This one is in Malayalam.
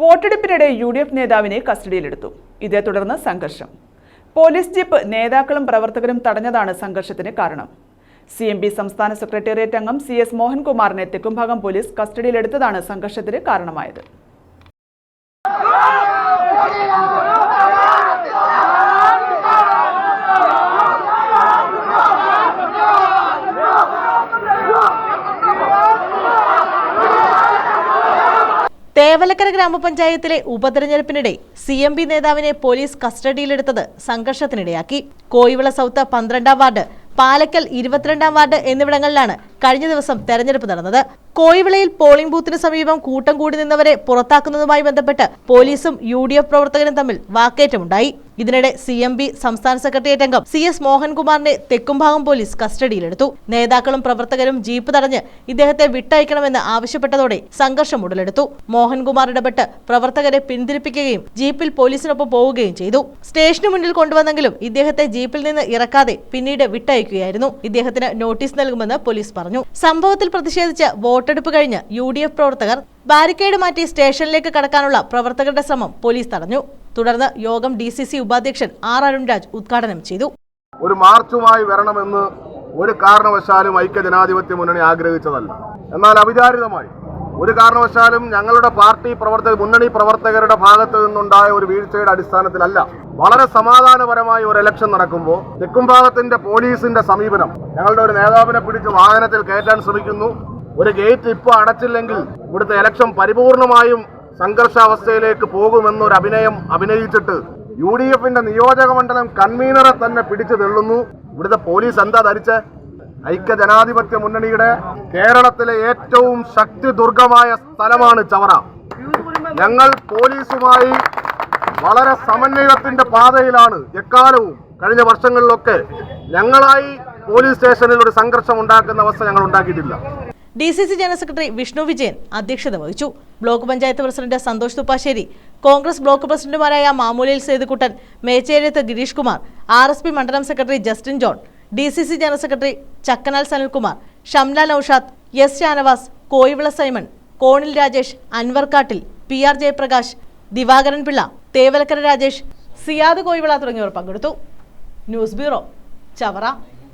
വോട്ടെടുപ്പിനിടെ യു ഡി എഫ് നേതാവിനെ കസ്റ്റഡിയിലെടുത്തു. ഇതേ തുടർന്ന് സംഘർഷം. പോലീസ് ജീപ്പ് നേതാക്കളും പ്രവർത്തകരും തടഞ്ഞതാണ് സംഘർഷത്തിന് കാരണം. സി എം പി സംസ്ഥാന സെക്രട്ടേറിയറ്റ് അംഗം സി എസ് മോഹൻകുമാറിനെ തെക്കുംഭാഗം പോലീസ് കസ്റ്റഡിയിലെടുത്തതാണ് സംഘർഷത്തിന് കാരണമായത്. തേവലക്കര ഗ്രാമപഞ്ചായത്തിലെ ഉപതെരഞ്ഞെടുപ്പിനിടെ സി എം പി നേതാവിനെ പോലീസ് കസ്റ്റഡിയിലെടുത്തത് സംഘർഷത്തിനിടയാക്കി. കോയിവിള സൗത്ത് പന്ത്രണ്ടാം വാർഡ് പാലക്കൽ ഇരുപത്തിരണ്ടാം വാർഡ് എന്നിവിടങ്ങളിലാണ് കഴിഞ്ഞ ദിവസം തെരഞ്ഞെടുപ്പ് നടന്നത്. കോയിവിളയിൽ പോളിംഗ് ബൂത്തിന് സമീപം കൂട്ടം കൂടി നിന്നവരെ പുറത്താക്കുന്നതുമായി ബന്ധപ്പെട്ട് പോലീസും യു ഡി എഫ് പ്രവർത്തകരും തമ്മിൽ വാക്കേറ്റമുണ്ടായി. ഇതിനിടെ സി എം പി സംസ്ഥാന സെക്രട്ടേറിയറ്റ് അംഗം സി എസ് മോഹൻകുമാറിനെ തെക്കുംഭാഗം പോലീസ് കസ്റ്റഡിയിലെടുത്തു. നേതാക്കളും പ്രവർത്തകരും ജീപ്പ് തടഞ്ഞ് ഇദ്ദേഹത്തെ വിട്ടയക്കണമെന്ന് ആവശ്യപ്പെട്ടതോടെ സംഘർഷം ഉടലെടുത്തു. മോഹൻകുമാർ ഇടപെട്ട് പ്രവർത്തകരെ പിന്തിരിപ്പിക്കുകയും ജീപ്പിൽ പോലീസിനൊപ്പം പോവുകയും ചെയ്തു. സ്റ്റേഷന് മുന്നിൽ കൊണ്ടുവന്നെങ്കിലും ഇദ്ദേഹത്തെ ജീപ്പിൽ നിന്ന് ഇറക്കാതെ പിന്നീട് വിട്ടയക്കുകയായിരുന്നു. ഇദ്ദേഹത്തിന് നോട്ടീസ് നൽകുമെന്ന് പോലീസ് പറഞ്ഞു. സംഭവത്തിൽ പ്രതിഷേധിച്ച് വോട്ടെടുപ്പ് കഴിഞ്ഞ് യു ഡി എഫ് പ്രവർത്തകർ ബാരിക്കേഡ് മാറ്റി സ്റ്റേഷനിലേക്ക് കടക്കാനുള്ള പ്രവർത്തകരുടെ ശ്രമം പോലീസ് തടഞ്ഞു. തുടർന്ന് യോഗം ഡി സി സി ഉപാധ്യക്ഷൻ ആർ അരുൺരാജ് ഉദ്ഘാടനം ചെയ്തു. ഒരു മാർച്ചുമായി വരണമെന്ന് ഒരു കാരണവശാലും ഐക്യ ജനാധിപത്യ മുന്നണി ആഗ്രഹിച്ചതല്ല. എന്നാൽ അവിചാരിതമായി ഒരു കാരണവശാലും ഞങ്ങളുടെ പാർട്ടി പ്രവർത്തക മുന്നണി പ്രവർത്തകരുടെ ഭാഗത്ത് നിന്നുണ്ടായ ഒരു വീഴ്ചയുടെ അടിസ്ഥാനത്തിലല്ല. വളരെ സമാധാനപരമായി ഒരു ഇലക്ഷൻ നടക്കുമ്പോൾ തെക്കുംഭാഗത്തിന്റെ പോലീസിന്റെ സമീപനം ഞങ്ങളുടെ ഒരു നേതാവിനെ പിടിച്ച് വാഹനത്തിൽ കയറ്റാൻ ശ്രമിക്കുന്നു. ഒരു ഗേറ്റ് ഇപ്പോൾ അടച്ചില്ലെങ്കിൽ ഇവിടുത്തെ ഇലക്ഷൻ പരിപൂർണമായും സംഘർഷാവസ്ഥയിലേക്ക് പോകുമെന്നൊരു അഭിനയം അഭിനയിച്ചിട്ട് യു ഡി എഫിന്റെ നിയോജക മണ്ഡലം കൺവീനറെ തന്നെ പിടിച്ചു തെള്ളുന്നു. ഇവിടുത്തെ പോലീസ് എന്താ ധരിച്ച? ഐക്യ ജനാധിപത്യ മുന്നണിയുടെ കേരളത്തിലെ ഏറ്റവും ശക്തി ദുർഗമായ സ്ഥലമാണ് ചവറ. ഞങ്ങൾ പോലീസുമായി വളരെ സമന്വയത്തിന്റെ പാതയിലാണ് എക്കാലവും കഴിഞ്ഞ വർഷങ്ങളിലൊക്കെ ഞങ്ങളായി പോലീസ് സ്റ്റേഷനിൽ ഒരു സംഘർഷം ഉണ്ടാക്കുന്ന അവസ്ഥ ഞങ്ങൾ ഉണ്ടാക്കിയിട്ടില്ല. D C C general secretary Vishnu Vijayan അധ്യക്ഷത വഹിച്ചു. Block panchayat president Santhosh Thuppassery Congress block പ്രസിഡന്റുമാരായ മാമൂലിൽ Sethukuttan Mecheriyath Girish Kumar R S P മണ്ഡലം secretary Justin John D C C general secretary Chakkanal Sanilkumar Shamla Noushad S Shanavas Koivila Simon കോണിൽ രാജേഷ് അൻവർക്കാട്ടിൽ പി ആർ ജയപ്രകാശ് ദിവാകരൻ പിള്ള തേവലക്കര രാജേഷ് സിയാദ് കോയിവിള തുടങ്ങിയവർ പങ്കെടുത്തു. News bureau Chavara.